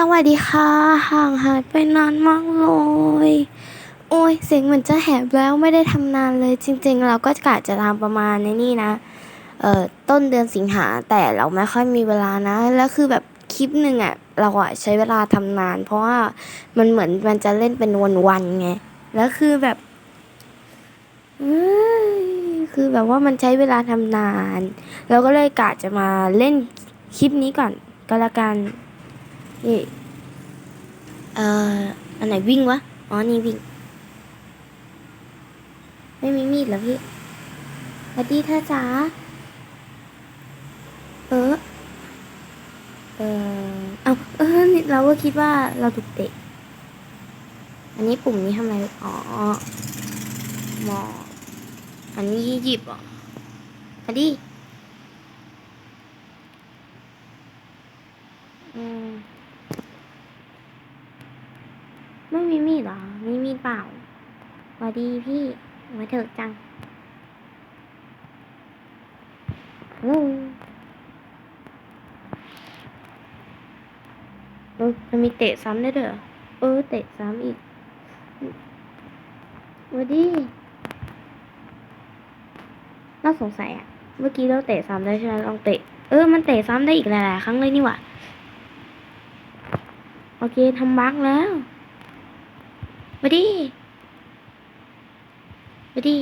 สวัสดีค่ะ ห่างหายไปนานมากเลย โอ้ยเสียงเหมือนจะแหบแล้วไม่ได้ทำนานเลย จริง ๆ เราก็กะจะทำประมาณในนี่นะ เอ่อต้นเดือนสิงหาแต่เราไม่ค่อยมีเวลานะ แล้วคือแบบคลิปหนึ่งอะเราอะใช้เวลาทำนาน เพราะว่ามันเหมือนมันจะเล่นเป็นวันๆไงแล้วคือแบบคือแบบว่ามันใช้เวลาทำนาน เราก็เลยกะจะมาเล่นคลิปนี้ก่อนก็แล้วกัน นี่เอ่ออันไหนวิ่งวะ อ๋อ นี่วิ่ง ไม่มีมีดเหรอพี่สวัสดีเธอจ๋า เออ เออเอาเออเราก็คิดว่าเราถูกเตะ อันนี้ปุ่มนี้ทำอะไร อ๋อหมออันนี้หยิบอะอันนี้อืม ไม่มีมีดหรอ มีมีดเปล่าวัสดีพี่มาเถอะจังอืมเออมันมีเตะซ้ำได้ด้วยเหรอเออ เตะซ้ำอีกวัดีน่าสงสัยอะเมื่อกี้เราเตะซ้ำได้ใช่ไหมลองเตะ เออ มันเตะซ้ำได้อีกหลายๆครั้งเลยนี่หว่า โอเคทำบั๊กแล้ว มาดิมาดิ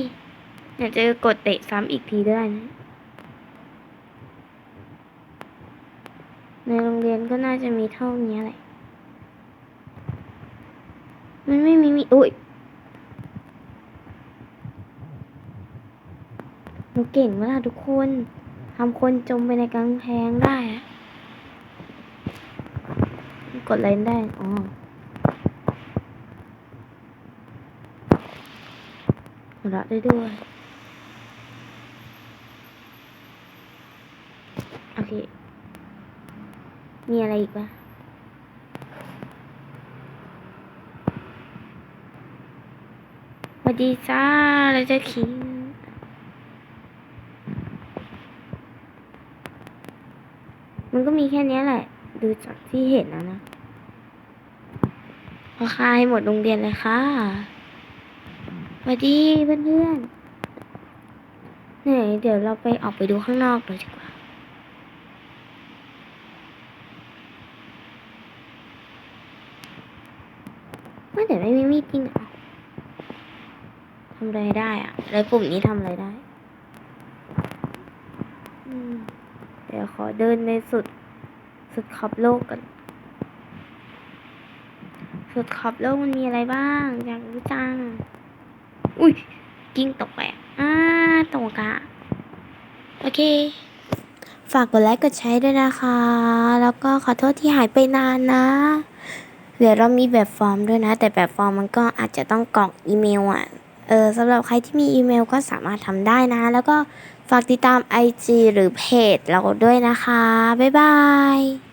อยากจะกดเตะซ้ำอีกทีได้นะ ในโรงเรียนก็น่าจะมีเท่านี้แหละ มันไม่มีมีอุ้ยหนูเก่งมากทุกคนทำคนจมไปในกำแพงได้อะกดอะไรได้ อ๋อ หัวเราะได้ด้วย โอเค มีอะไรอีกปะสวัสดีจ้าเราจะคิงมันก็มีแค่นี้แหละ ดูจากที่เห็นนะนะพอคายหมดโรงเรียนเลยค่ะ วัสดีเพื่อนๆไหนเดี๋ยวเราไปออกไปดูข้างนอกเลยดีกว่า ไม่แต่ไม่มีมีดจริงเหรอทำอะไรได้อะแล้วปุ่มนี้ทำอะไรได้เดี๋ยวขอเดินในสุด สุดขอบโลกกัน สุดขอบโลกมันมีอะไรบ้าง อยากรู้จัง อุ้ยกิ้งตกไปอ่าตกอะโอเค ฝากกดไลค์กดแชร์ด้วยนะคะ แล้วก็ขอโทษที่หายไปนานนะ เดี๋ยวเรามีแบบฟอร์มด้วยนะ แต่แบบฟอร์มมันก็อาจจะต้องกรอกอีเมลอะ เออสำหรับใครที่มีอีเมลก็สามารถทำได้นะ แล้วก็ฝากติดตาม IG หรือเพจเราด้วยนะคะ บ๊ายบาย